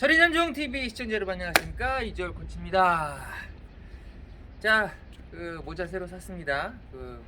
철인현종 TV 시청자 여러분 안녕하십니까 이재월 코치입니다. 자, 그 모자 새로 샀습니다. 그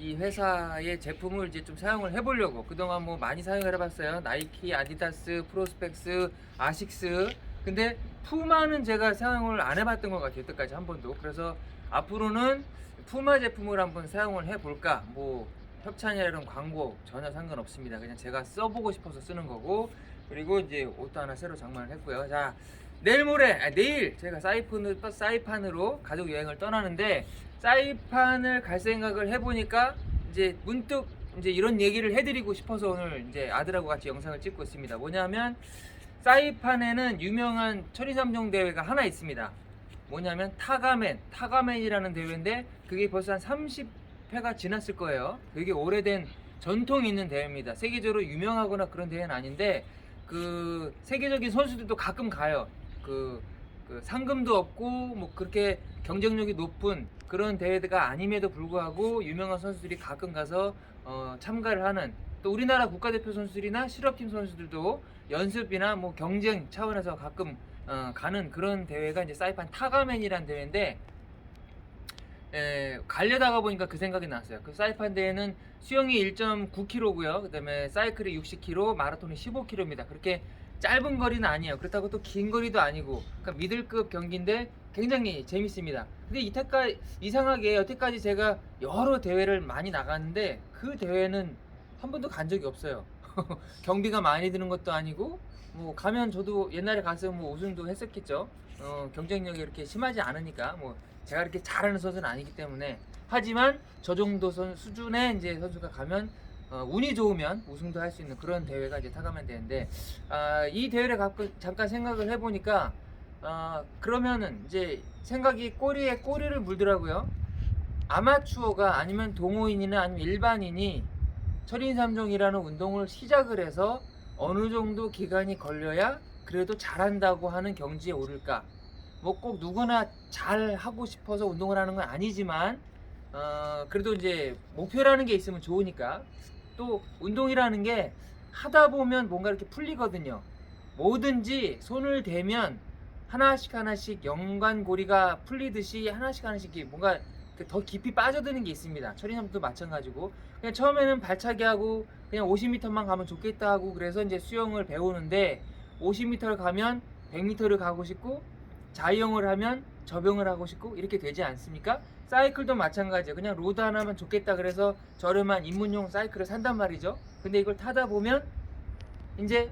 이 회사의 제품을 이제 좀 사용을 해보려고 그동안 뭐 많이 사용을 해봤어요. 나이키, 아디다스, 프로스펙스, 아식스. 근데 푸마는 제가 사용을 안 해봤던 것 같아요. 여태까지 한 번도. 그래서 앞으로는 푸마 제품을 한번 사용을 해볼까. 뭐 협찬이나 이런 광고 전혀 상관없습니다. 그냥 제가 써보고 싶어서 쓰는 거고 그리고 이제 옷도 하나 새로 장만을 했고요. 자 내일 모레 아, 내일 제가 사이판으로 사이판으로 가족 여행을 떠나는데 사이판을 갈 생각을 해보니까 이제 문득 이제 이런 얘기를 해드리고 싶어서 오늘 이제 아들하고 같이 영상을 찍고 있습니다. 뭐냐면 사이판에는 유명한 천리삼종 대회가 하나 있습니다. 뭐냐면 타가맨, 타가맨이라는 대회인데 그게 벌써 한 30회가 지났을 거예요. 되게 오래된 전통 있는 대회입니다. 세계적으로 유명하거나 그런 대회는 아닌데 그 세계적인 선수들도 가끔 가요. 그, 그 상금도 없고 뭐 그렇게 경쟁력이 높은 그런 대회가 아님에도 불구하고 유명한 선수들이 가끔 가서 어, 참가를 하는 또 우리나라 국가대표 선수들이나 실업팀 선수들도 연습이나 뭐 경쟁 차원에서 가끔 어, 가는 그런 대회가 이제 사이판 타가맨이라는 대회인데 에, 가려다가 보니까 그 생각이 났어요. 그 사이판 대회는 수영이 1.9km고요. 그다음에 사이클이 60km, 마라톤이 15km입니다. 그렇게 짧은 거리는 아니에요. 그렇다고 또 긴 거리도 아니고 그러니까 미들급 경기인데 굉장히 재밌습니다. 근데 이때까지 이상하게 여태까지 제가 여러 대회를 많이 나갔는데 그 대회는 한 번도 간 적이 없어요. 경비가 많이 드는 것도 아니고 뭐 가면 저도 옛날에 가서 뭐 우승도 했었겠죠. 어, 경쟁력이 이렇게 심하지 않으니까 뭐 제가 이렇게 잘하는 선수는 아니기 때문에 하지만 저 정도 선 수준의 이제 선수가 가면 어, 운이 좋으면 우승도 할 수 있는 그런 대회가 이제 타가면 되는데 아, 이 대회를 갖고 잠깐 생각을 해보니까 아, 그러면은 이제 생각이 꼬리에 꼬리를 물더라고요. 아마추어가 아니면 동호인이나 아니면 일반인이 철인삼종이라는 운동을 시작을 해서 어느 정도 기간이 걸려야 그래도 잘한다고 하는 경지에 오를까? 뭐 꼭 누구나 잘 하고 싶어서 운동을 하는 건 아니지만 어, 그래도 이제 목표라는 게 있으면 좋으니까 또 운동이라는 게 하다 보면 뭔가 이렇게 풀리거든요. 뭐든지 손을 대면 하나씩 하나씩 연관고리가 풀리듯이 하나씩 하나씩 뭔가 그더 깊이 빠져드는 게 있습니다. 철인함도 마찬가지고 그냥 처음에는 발차기 하고 그냥 50m만 가면 좋겠다 하고 그래서 이제 수영을 배우는데 50m를 가면 100m를 가고 싶고 자유형을 하면 접영을 하고 싶고 이렇게 되지 않습니까? 사이클도 마찬가지예요. 그냥 로드 하나면 좋겠다 그래서 저렴한 입문용 사이클을 산단 말이죠. 근데 이걸 타다 보면 이제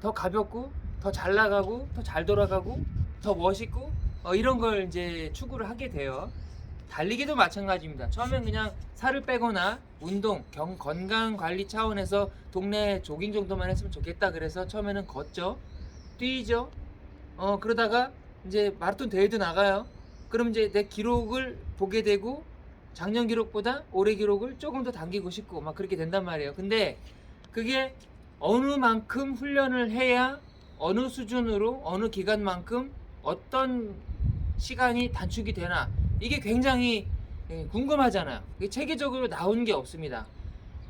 더 가볍고 더 잘 나가고 더 잘 돌아가고 더 멋있고 어, 이런 걸 이제 추구를 하게 돼요. 달리기도 마찬가지입니다. 처음엔 그냥 살을 빼거나 운동, 경, 건강 관리 차원에서 동네 조깅 정도만 했으면 좋겠다 그래서 처음에는 걷죠. 뛰죠. 어, 그러다가 이제 마라톤 대회도 나가요. 그럼 이제 내 기록을 보게 되고 작년 기록보다 올해 기록을 조금 더 당기고 싶고 막 그렇게 된단 말이에요. 근데 그게 어느 만큼 훈련을 해야 어느 수준으로 어느 기간만큼 어떤 시간이 단축이 되나 이게 굉장히 예, 궁금하잖아요. 체계적으로 나온 게 없습니다.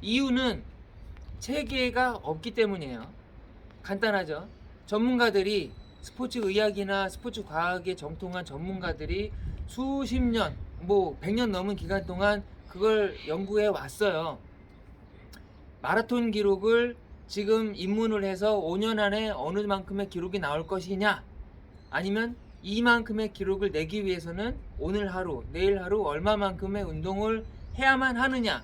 이유는 체계가 없기 때문이에요. 간단하죠. 전문가들이 스포츠 의학이나 스포츠 과학에 정통한 전문가들이 수십 년, 뭐 100년 넘은 기간 동안 그걸 연구해 왔어요. 마라톤 기록을 지금 입문을 해서 5년 안에 어느 만큼의 기록이 나올 것이냐 아니면 이만큼의 기록을 내기 위해서는 오늘 하루, 내일 하루 얼마만큼의 운동을 해야만 하느냐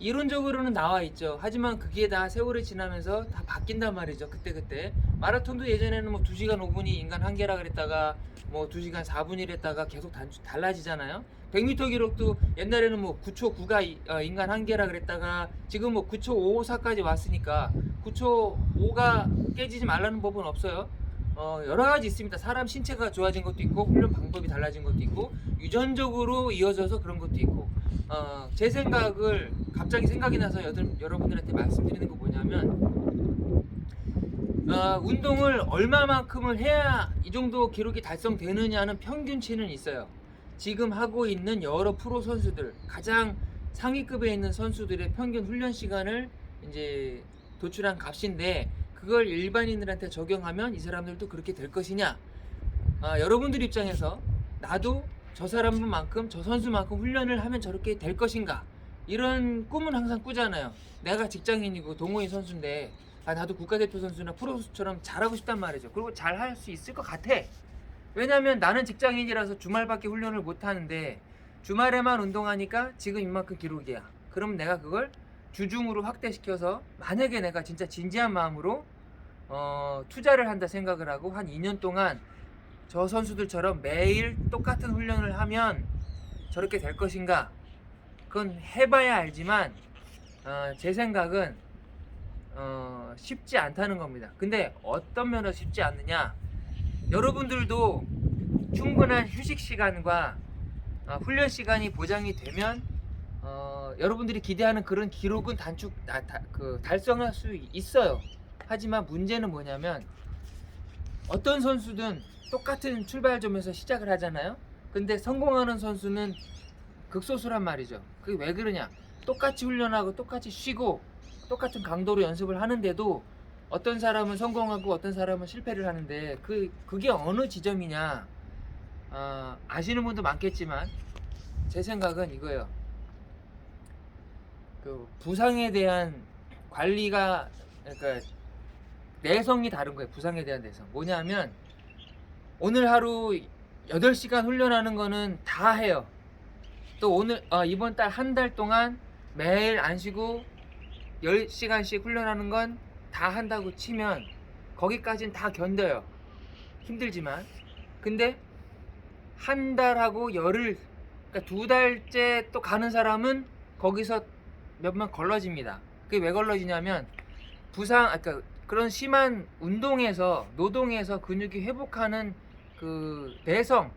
이론적으로는 나와 있죠. 하지만 그게 다 세월이 지나면서 다 바뀐단 말이죠. 그때 그때. 마라톤도 예전에는 뭐 2시간 5분이 인간 한계라 그랬다가 뭐 2시간 4분이 랬다가 계속 단축, 달라지잖아요. 100m 기록도 옛날에는 뭐 9초 9가 이- 어, 인간 한계라 그랬다가 지금 뭐 9초 54까지 왔으니까 9초 5가 깨지지 말라는 법은 없어요. 어, 여러 가지 있습니다. 사람 신체가 좋아진 것도 있고 훈련 방법이 달라진 것도 있고 유전적으로 이어져서 그런 것도 있고 어, 제 생각을 갑자기 생각이 나서 여러분들한테 말씀드리는 거 뭐냐면 어, 운동을 얼마만큼을 해야 이 정도 기록이 달성되느냐는 평균치는 있어요. 지금 하고 있는 여러 프로 선수들 가장 상위급에 있는 선수들의 평균 훈련 시간을 이제 도출한 값인데 그걸 일반인들한테 적용하면 이 사람들도 그렇게 될 것이냐? 아, 여러분들 입장에서 나도 저 사람만큼 저 선수만큼 훈련을 하면 저렇게 될 것인가? 이런 꿈은 항상 꾸잖아요. 내가 직장인이고 동호인 선수인데 아, 나도 국가대표 선수나 프로 선수처럼 잘하고 싶단 말이죠. 그리고 잘 할 수 있을 것 같아. 왜냐면 나는 직장인이라서 주말밖에 훈련을 못 하는데 주말에만 운동하니까 지금 이만큼 기록이야. 그럼 내가 그걸 주중으로 확대시켜서 만약에 내가 진짜 진지한 마음으로 어, 투자를 한다 생각을 하고 한 2년 동안 저 선수들처럼 매일 똑같은 훈련을 하면 저렇게 될 것인가? 그건 해봐야 알지만 어, 제 생각은 어, 쉽지 않다는 겁니다. 근데 어떤 면에서 쉽지 않느냐? 여러분들도 충분한 휴식 시간과 어, 훈련 시간이 보장이 되면 어, 여러분들이 기대하는 그런 기록은 단축 아, 다, 그 달성할 수 있어요. 하지만 문제는 뭐냐면 어떤 선수든 똑같은 출발점에서 시작을 하잖아요. 근데 성공하는 선수는 극소수란 말이죠. 그게 왜 그러냐? 똑같이 훈련하고 똑같이 쉬고 똑같은 강도로 연습을 하는데도 어떤 사람은 성공하고 어떤 사람은 실패를 하는데 그 그게 어느 지점이냐? 아, 아시는 분도 많겠지만 제 생각은 이거예요. 그 부상에 대한 관리가 그러니까 내성이 다른 거예요. 부상에 대한 내성. 뭐냐면 오늘 하루 8시간 훈련하는 거는 다 해요. 또 오늘 아, 이번 달 한 달 동안 매일 안 쉬고 10시간씩 훈련하는 건 다 한다고 치면 거기까지는 다 견뎌요. 힘들지만. 근데 한 달하고 열흘 그러니까 두 달째 또 가는 사람은 거기서 몇만 걸러집니다. 그게 왜 걸러지냐면 부상, 아, 그러니까 그런 심한 운동에서 노동에서 근육이 회복하는 그 내성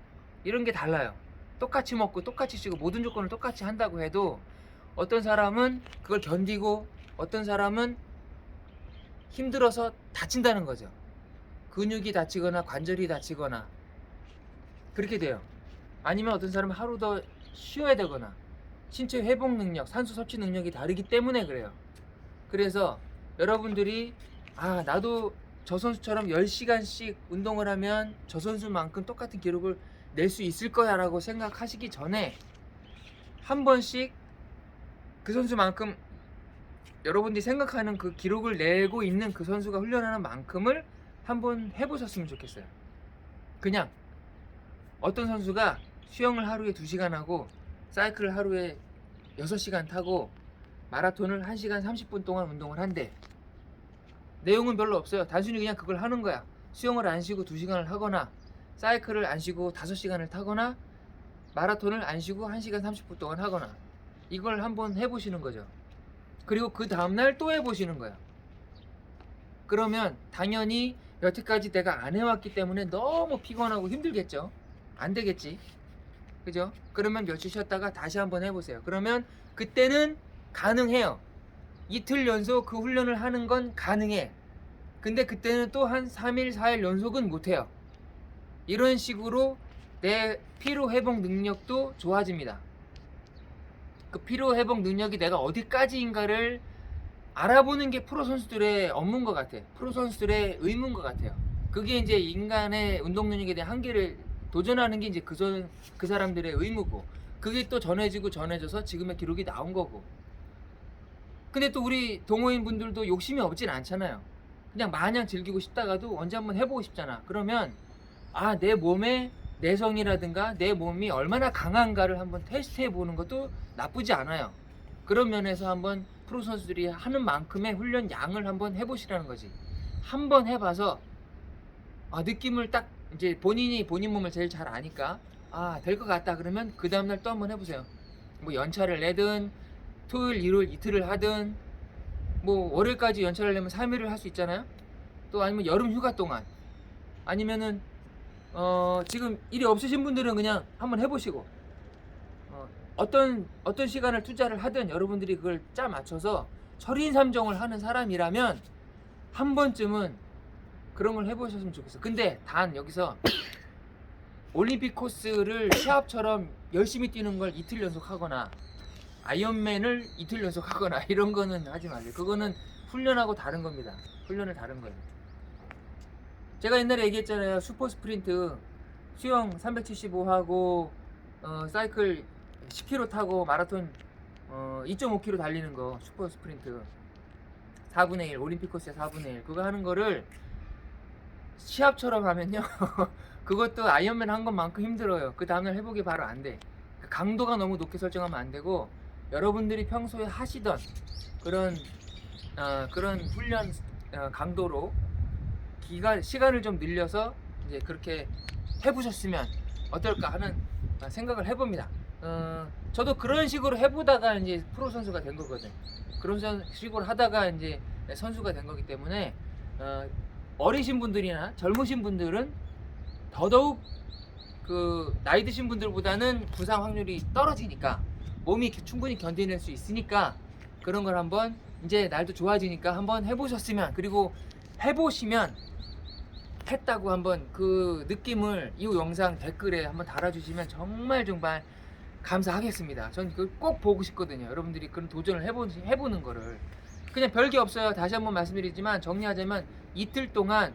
이런 게 달라요. 똑같이 먹고 똑같이 쉬고 모든 조건을 똑같이 한다고 해도 어떤 사람은 그걸 견디고 어떤 사람은 힘들어서 다친다는 거죠. 근육이 다치거나 관절이 다치거나 그렇게 돼요. 아니면 어떤 사람은 하루 더 쉬어야 되거나 신체 회복 능력, 산소 섭취 능력이 다르기 때문에 그래요. 그래서 여러분들이 아, 나도 저 선수처럼 10시간씩 운동을 하면 저 선수만큼 똑같은 기록을 낼 수 있을 거야 라고 생각하시기 전에 한 번씩 그 선수만큼 여러분들이 생각하는 그 기록을 내고 있는 그 선수가 훈련하는 만큼을 한번 해보셨으면 좋겠어요. 그냥 어떤 선수가 수영을 하루에 2시간 하고 사이클을 하루에 6시간 타고 마라톤을 1시간 30분 동안 운동을 한대. 내용은 별로 없어요. 단순히 그냥 그걸 하는 거야. 수영을 안 쉬고 2시간을 하거나 사이클을 안 쉬고 5시간을 타거나 마라톤을 안 쉬고 1시간 30분 동안 하거나 이걸 한번 해보시는 거죠. 그리고 그 다음날 또 해보시는 거야. 그러면 당연히 여태까지 내가 안 해왔기 때문에 너무 피곤하고 힘들겠죠. 안 되겠지. 그죠? 그러면 며칠 쉬었다가 다시 한번 해보세요. 그러면 그때는 가능해요. 이틀 연속 그 훈련을 하는 건 가능해. 근데 그때는 또 한 3일, 4일 연속은 못해요. 이런 식으로 내 피로 회복 능력도 좋아집니다. 그 피로 회복 능력이 내가 어디까지인가를 알아보는 게 프로 선수들의 업무인 것 같아. 프로 선수들의 의무인 것 같아요. 그게 이제 인간의 운동 능력에 대한 한계를 도전하는 게 이제 그, 선, 그 사람들의 의무고, 그게 또 전해지고 전해져서 지금의 기록이 나온 거고. 근데 또 우리 동호인 분들도 욕심이 없진 않잖아요. 그냥 마냥 즐기고 싶다가도 언제 한번 해보고 싶잖아. 그러면 아 내 몸의 내성이라든가 내 몸이 얼마나 강한가를 한번 테스트해 보는 것도 나쁘지 않아요. 그런 면에서 한번 프로 선수들이 하는 만큼의 훈련 양을 한번 해보시라는 거지. 한번 해봐서 아, 느낌을 딱 이제 본인이 본인 몸을 제일 잘 아니까 아 될 것 같다 그러면 그 다음날 또 한번 해보세요. 뭐 연차를 내든 토요일, 일요일 이틀을 하든 뭐 월요일까지 연차를 내면 3일을 할 수 있잖아요. 또 아니면 여름 휴가 동안 아니면은 어 지금 일이 없으신 분들은 그냥 한번 해보시고 어, 어떤 어떤 시간을 투자를 하든 여러분들이 그걸 짜 맞춰서 설인삼정을 하는 사람이라면 한 번쯤은 그런 걸 해보셨으면 좋겠어. 근데 단 여기서 올림픽 코스를 시합처럼 열심히 뛰는 걸 이틀 연속 하거나 아이언맨을 이틀 연속 하거나 이런 거는 하지 마세요. 그거는 훈련하고 다른 겁니다. 훈련을 다른 거예요. 제가 옛날에 얘기했잖아요. 슈퍼 스프린트 수영 375하고 어, 사이클 10km 타고 마라톤 어, 2.5km 달리는 거 슈퍼 스프린트 4분의 1 올림픽 코스의 4분의 1 그거 하는 거를 시합처럼 하면요 그것도 아이언맨 한 것만큼 힘들어요 그 다음날 회복이 바로 안돼 그 강도가 너무 높게 설정하면 안 되고 여러분들이 평소에 하시던 그런 어, 그런 훈련 어, 강도로 기간 시간을 좀 늘려서 이제 그렇게 해보셨으면 어떨까 하는 어, 생각을 해봅니다. 어, 저도 그런 식으로 해보다가 이제 프로 선수가 된 거거든. 그런 선- 식으로 하다가 이제 선수가 된 거기 때문에 어, 어리신 분들이나 젊으신 분들은 더더욱 그 나이 드신 분들보다는 부상 확률이 떨어지니까 몸이 충분히 견뎌낼 수 있으니까 그런 걸 한번 이제 날도 좋아지니까 한번 해보셨으면 그리고 해보시면 했다고 한번 그 느낌을 이 영상 댓글에 한번 달아주시면 정말 정말 감사하겠습니다. 전 그걸 꼭 보고 싶거든요. 여러분들이 그런 도전을 해보, 해보는 거를 그냥 별게 없어요. 다시 한번 말씀드리지만 정리하자면 이틀 동안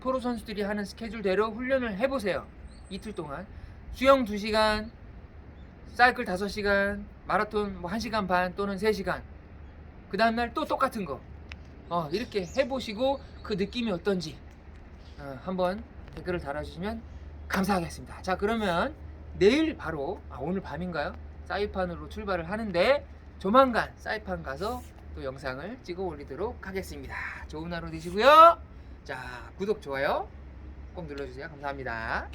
프로 선수들이 하는 스케줄대로 훈련을 해보세요. 이틀 동안 수영 2시간, 사이클 5시간, 마라톤 뭐 1시간 반 또는 3시간 그 다음날 또 똑같은 거 어, 이렇게 해보시고 그 느낌이 어떤지 어, 한번 댓글을 달아주시면 감사하겠습니다. 자 그러면 내일 바로 아, 오늘 밤인가요? 사이판으로 출발을 하는데 조만간 사이판 가서 또 영상을 찍어 올리도록 하겠습니다. 좋은 하루 되시고요. 자 구독 좋아요 꼭 눌러주세요. 감사합니다.